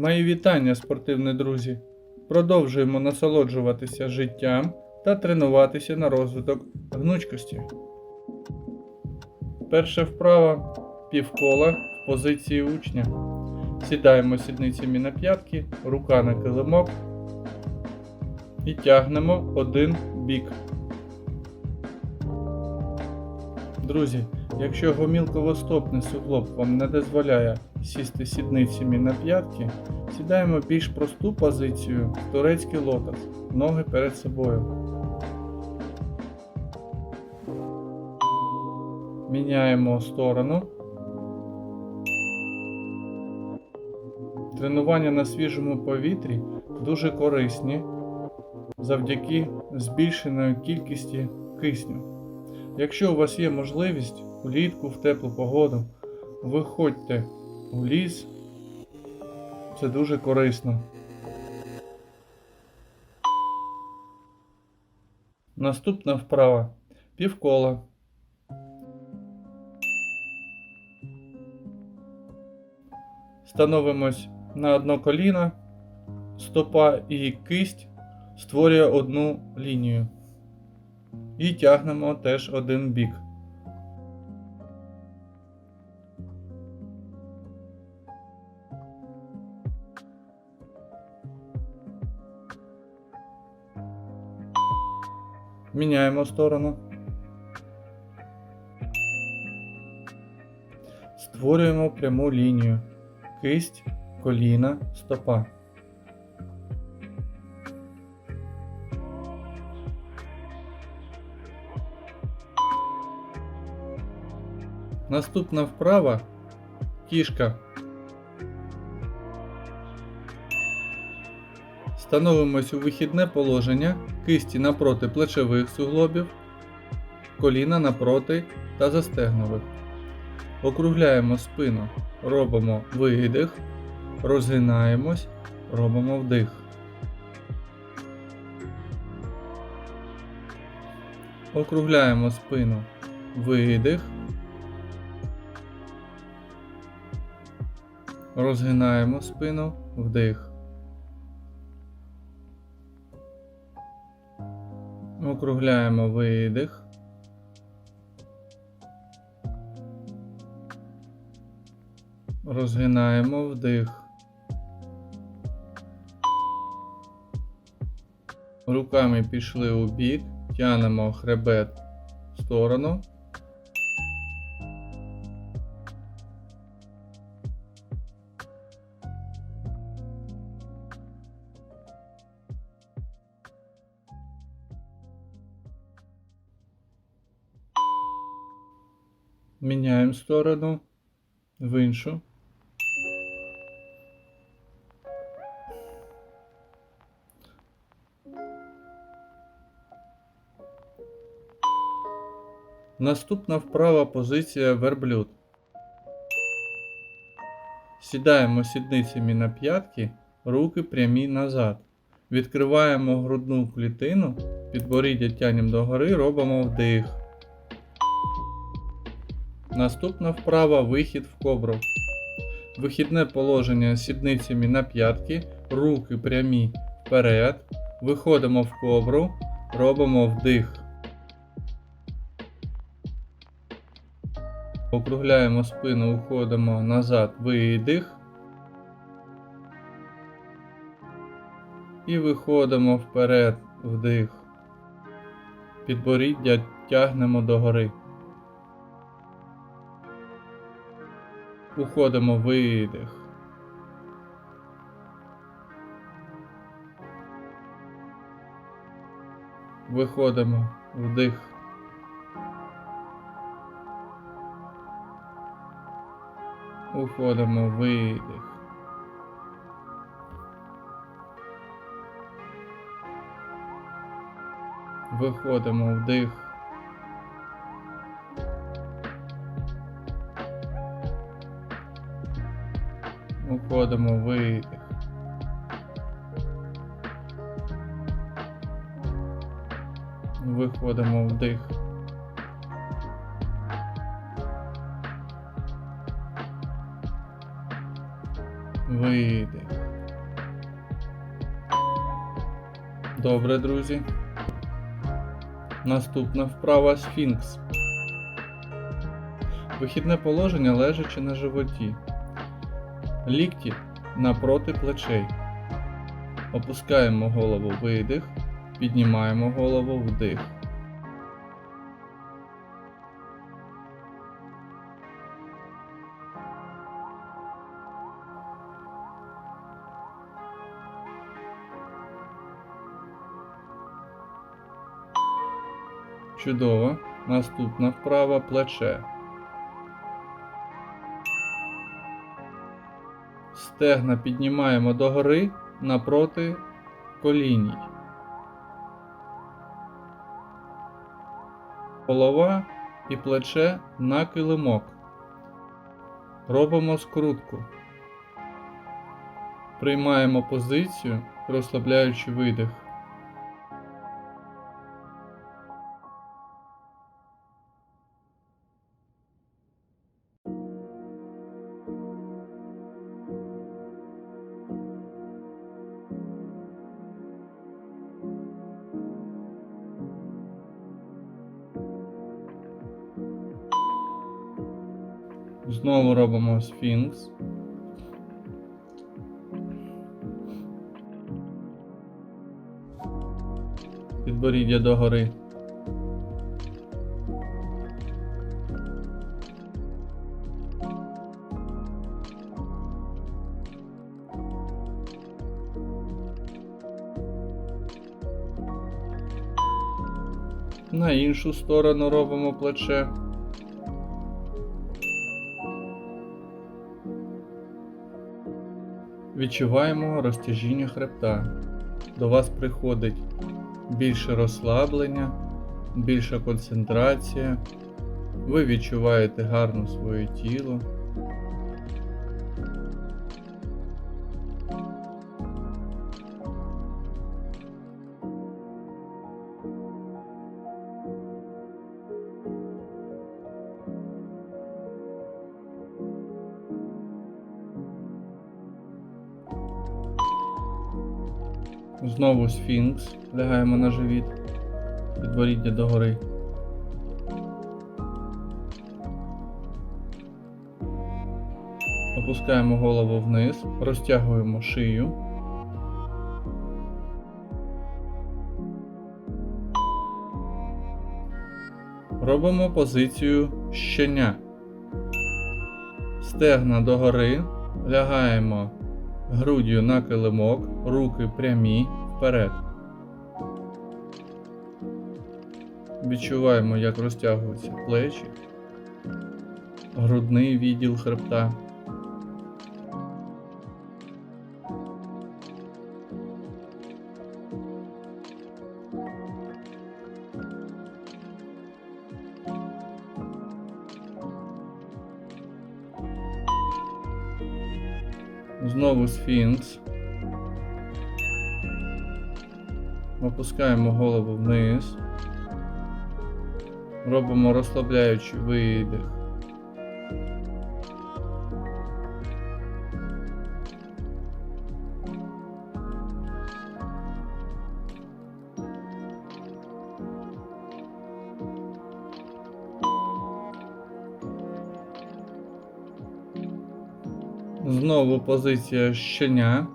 Мої вітання, спортивні друзі. Продовжуємо насолоджуватися життям та тренуватися на розвиток гнучкості. Перша вправа півкола в позиції учня. Сідаємо сідницями на п'ятки, рука на килимок і тягнемо один бік. Друзі, якщо гомілково-стопний суглоб вам не дозволяє сісти сідницями на п'ятки, сідаємо більш просту позицію в турецький лотос, ноги перед собою. Міняємо сторону. Тренування на свіжому повітрі дуже корисні завдяки збільшеної кількості кисню. Якщо у вас є можливість влітку в теплу погоду, виходьте у ліс. Це дуже корисно. Наступна вправа півкола. Становимось на одно коліно, стопа і кисть створює одну лінію. І тягнемо теж один бік. Міняємо сторону. Створюємо пряму лінію. Кисть, коліна, стопа. Наступна вправа кішка. Становимось у вихідне положення, кисті напроти плечових суглобів, коліна напроти та застегнових. Округляємо спину, робимо видих, розгинаємось, робимо вдих. Округляємо спину, видих. Розгинаємо спину, вдих. Округляємо видих. Розгинаємо вдих. Руками пішли у бік, тянемо хребет в сторону. Міняємо сторону в іншу. Наступна вправа позиція верблюд. Сідаємо сідницями на п'ятки, руки прямі назад. Відкриваємо грудну клітину, підборіддя тянемо догори, робимо вдих. Наступна вправа вихід в кобру. Вихідне положення сідницями на п'ятки, руки прямі вперед. Виходимо в кобру, робимо вдих. Округляємо спину, уходимо назад, видих. І виходимо вперед, вдих. Підборіддя тягнемо догори. Уходимо видих. Виходимо вдих. Уходимо видих. Виходимо вдих. вводимо видих. Виходимо вдих. Видих. Добре, друзі. Наступна вправа сфінкс. Вихідне положення лежачи на животі. Лікті напроти плечей. Опускаємо голову видих, піднімаємо голову вдих. Чудово. Наступна вправа плече. Стегна піднімаємо догори напроти коліній. Голова і плече на килимок. Робимо скрутку. Приймаємо позицію, розслабляючи видих. Знову робимо сфінкс. Підборіддя догори. На іншу сторону робимо плече. Відчуваємо розтяжіння хребта. До вас приходить більше розслаблення, більша концентрація. Ви відчуваєте гарно своє тіло. Знову сфінкс. Лягаємо на живіт. Підборіддя догори. Опускаємо голову вниз, розтягуємо шию. Робимо позицію щеня. Стегна догори, лягаємо груддю на килимок, руки прямі вперед. Відчуваємо, як розтягуються плечі, грудний відділ хребта. Знову сфінкс. Опускаємо голову вниз. Робимо розслабляючий видих. Знову позиція щеня.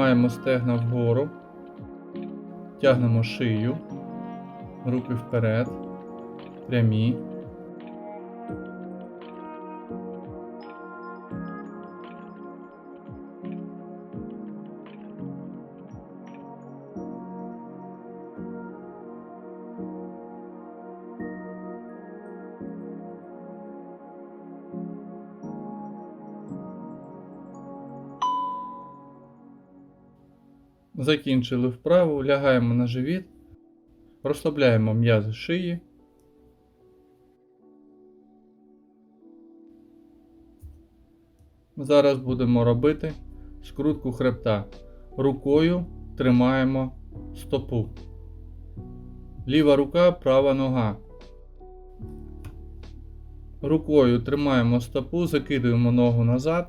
Піднімаємо стегна вгору, тягнемо шию, руки вперед, прямі. Закінчили вправу, лягаємо на живіт, розслабляємо м'язи шиї. Зараз будемо робити скрутку хребта. Рукою тримаємо стопу. Ліва рука, права нога. Рукою тримаємо стопу, закидуємо ногу назад,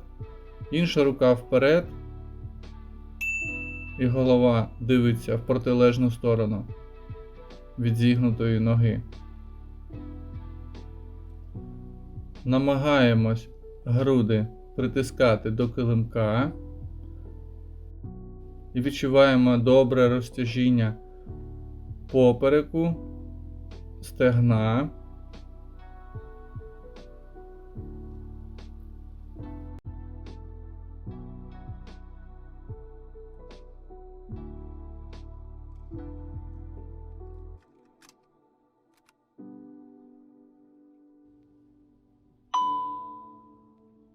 Інша рука вперед. І голова дивиться в протилежну сторону від зігнутої ноги. Намагаємось груди притискати до килимка і відчуваємо добре розтяжіння попереку, стегна.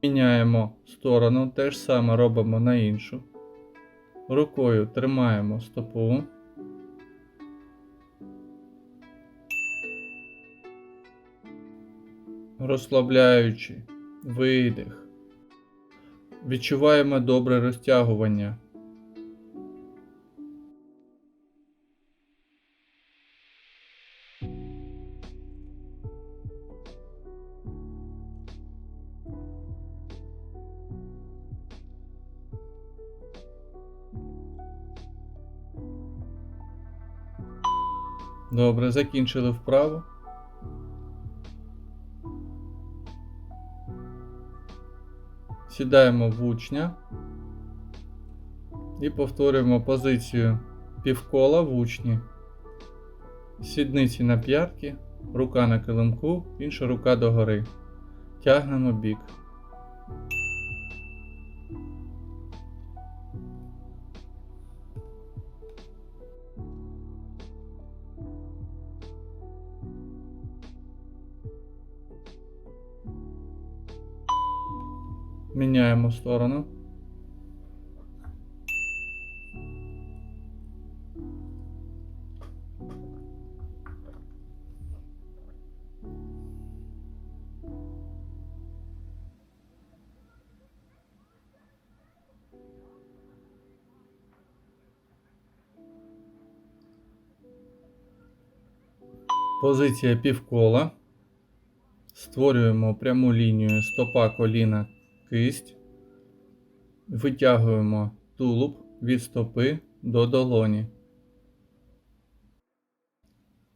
Міняємо сторону, те ж саме робимо на іншу. Рукою тримаємо стопу. Розслабляючи видих. Відчуваємо добре розтягування. Добре, закінчили вправу. Сідаємо в учня і повторюємо позицію півкола в учні. Сідниці на п'ятки, рука на килимку, інша рука догори. Тягнемо бік. Міняємо сторону. Позиція півкола. Створюємо пряму лінію стопа коліна кисть. Витягуємо тулуб від стопи до долоні.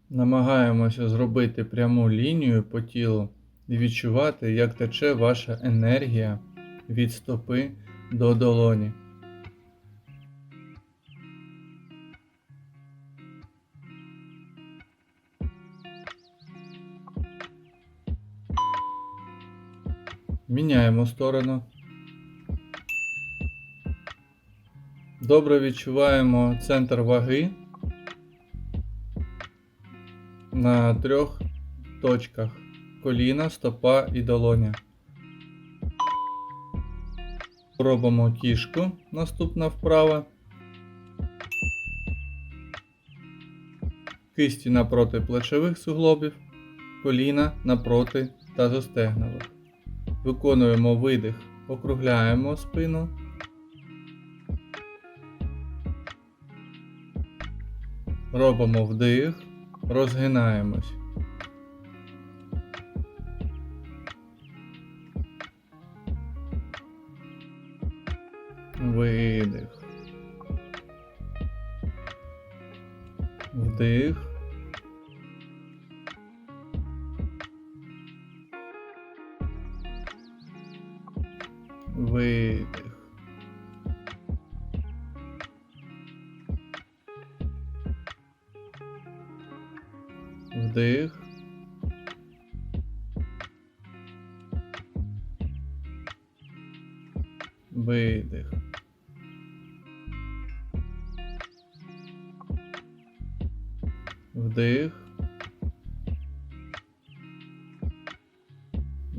Намагаємося зробити пряму лінію по тілу і відчувати, як тече ваша енергія від стопи до долоні. Міняємо сторону. Добре відчуваємо центр ваги на трьох точках коліна, стопа і долоня. Робимо кішку, наступна вправа. Кисті напроти плечових суглобів, коліна напроти тазостегнових. Виконуємо видих, округляємо спину. Робимо вдих, розгинаємось. Видих. Вдих.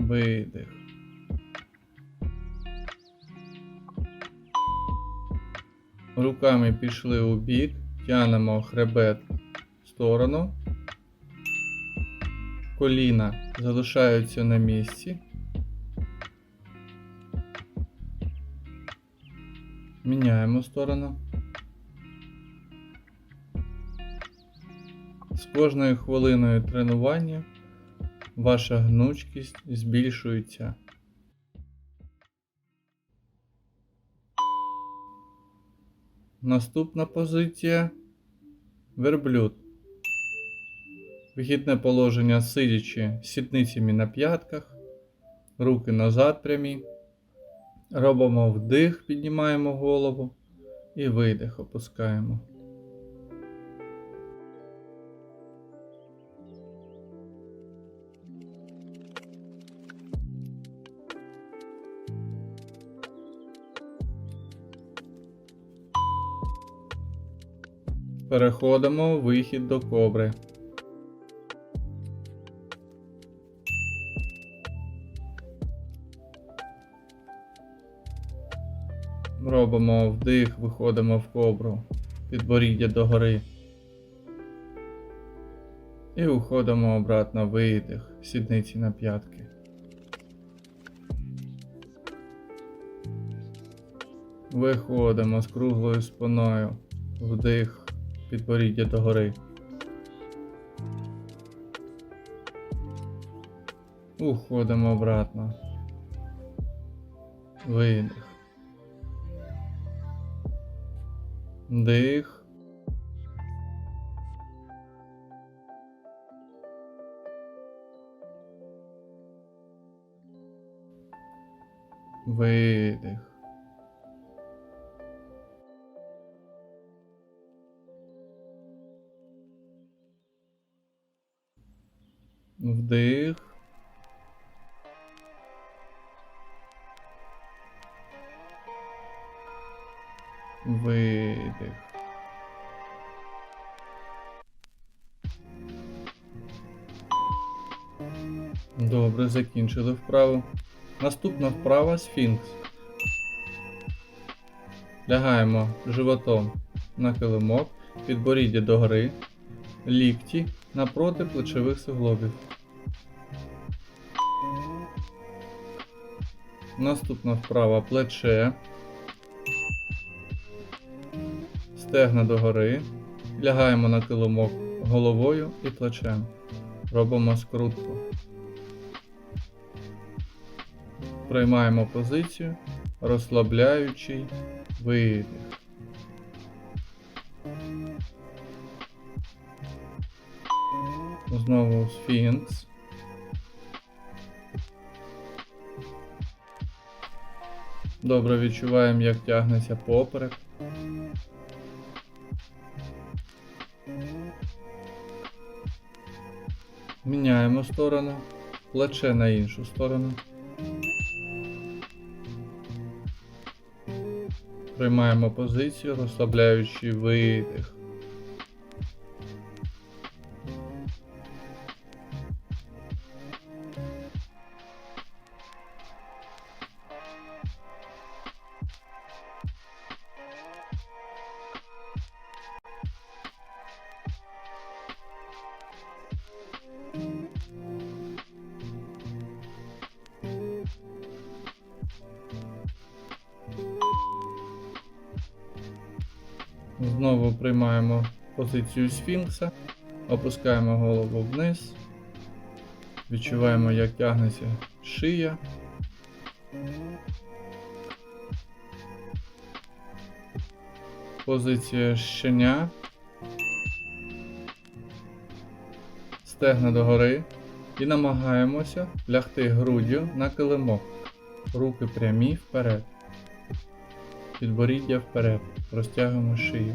Видих. Руками пішли у бік, тянемо хребет в сторону. Коліна залишаються на місці. Міняємо сторону. З кожною хвилиною тренування ваша гнучкість збільшується. Наступна позиція верблюд. Вихідне положення сидячи сідницями на п'ятках, руки назад прямі. Робимо вдих, піднімаємо голову і видих, опускаємо. Переходимо в вихід до кобри. Робимо вдих, виходимо в кобру, підборіддя догори. І уходимо обратно видих, сідниці на п'ятки. Виходимо з круглою спиною. Вдих, підборіддя догори. Уходимо обратно. Видих. Дих. Видих. Вдих. Видих. Добре, закінчили вправу. Наступна вправа сфінкс. Лягаємо животом на килимок, підборіддя догори, лікті напроти плечових суглобів. Наступна вправа плече. Стегна догори. Лягаємо на килимок головою і плечем. Робимо скрутку. Приймаємо позицію, розслабляючий видих. Знову сфінкс. Добре відчуваємо, як тягнеться поперек. Міняємо сторону, плече на іншу сторону. Приймаємо позицію, розслабляючи видих. Знову приймаємо позицію сфінкса, опускаємо голову вниз, відчуваємо, як тягнеться шия. Позиція щеня. Стегна догори. І намагаємося лягти груддю на килимок. Руки прямі вперед. Підборіддя вперед. Розтягуємо шию.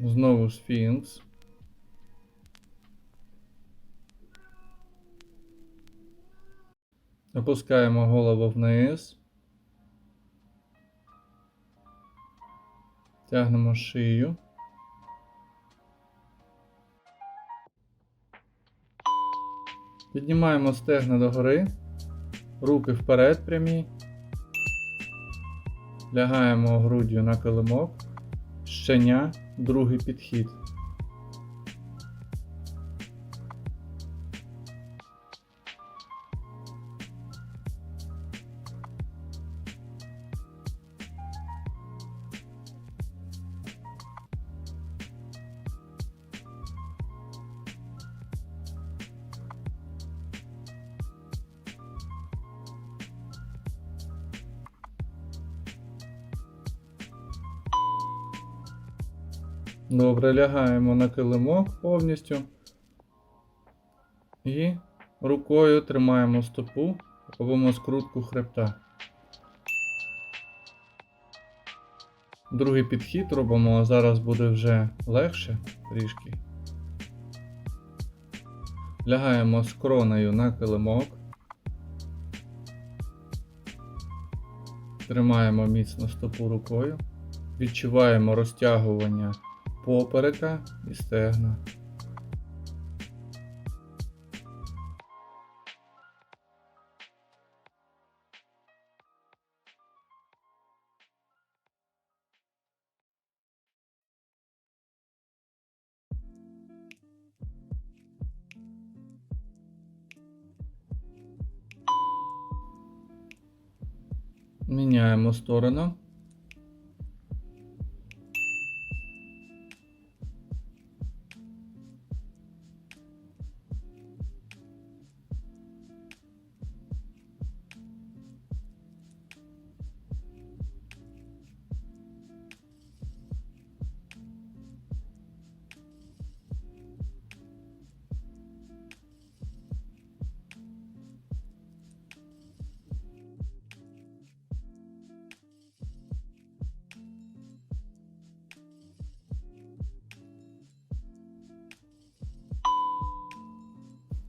Знову сфінкс. Опускаємо голову вниз. Тягнемо шию. Піднімаємо стегна догори, руки вперед прямі. Лягаємо груддю на килимок. Щеня, другий підхід. Добре, лягаємо на килимок повністю. І рукою тримаємо стопу, робимо скрутку хребта. Другий підхід робимо, а зараз буде вже легше трішки. Лягаємо з кроною на килимок. Тримаємо міцно стопу рукою. Відчуваємо розтягування поперека і стегна. Міняємо сторону.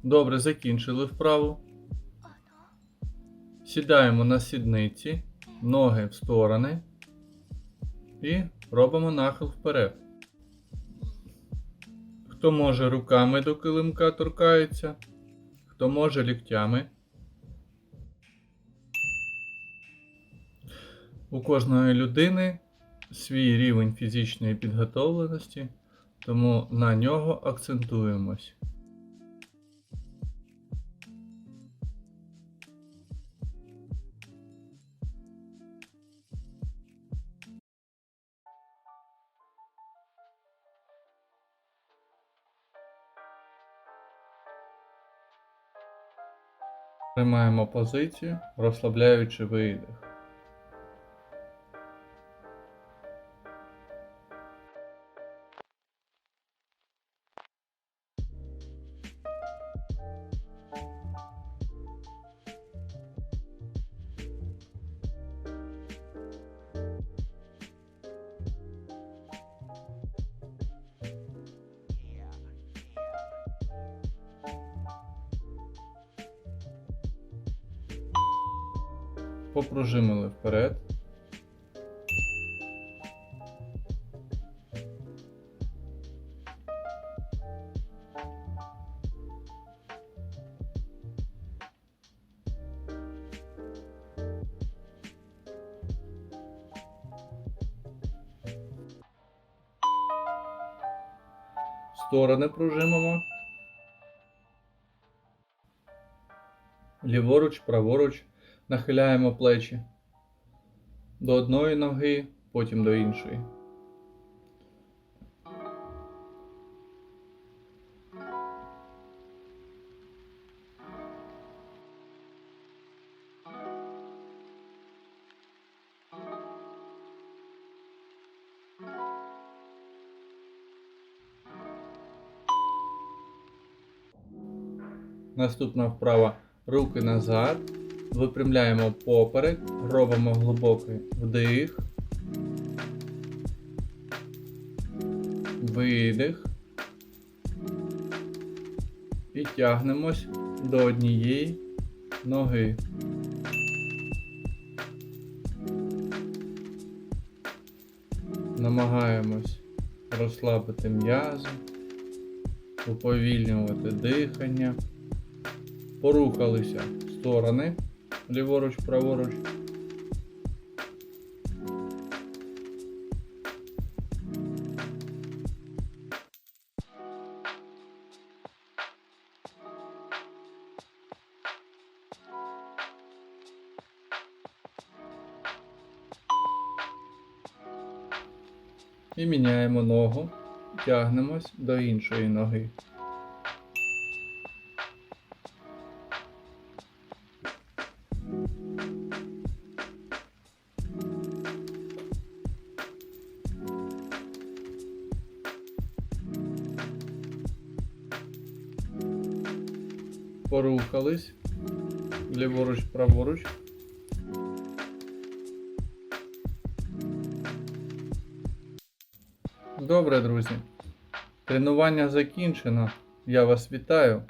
Добре, закінчили вправу. Сідаємо на сідниці, ноги в сторони і робимо нахил вперед. Хто може руками до килимка торкається, хто може ліктями. У кожної людини свій рівень фізичної підготовленості, тому на нього акцентуємось. Тримаємо позицію, розслабляючи видих. Сторони пружимимо. Ліворуч, праворуч. Нахиляємо плечі до одної ноги, потім до іншої. Наступна вправа. Руки назад. Випрямляємо поперек, робимо глибокий вдих, видих. І тягнемось до однієї ноги. Намагаємось розслабити м'язи, уповільнювати дихання, порухалися сторони ліворуч, праворуч. І міняємо ногу, тягнемось до іншої ноги. Добре, закінчено. Я вас вітаю.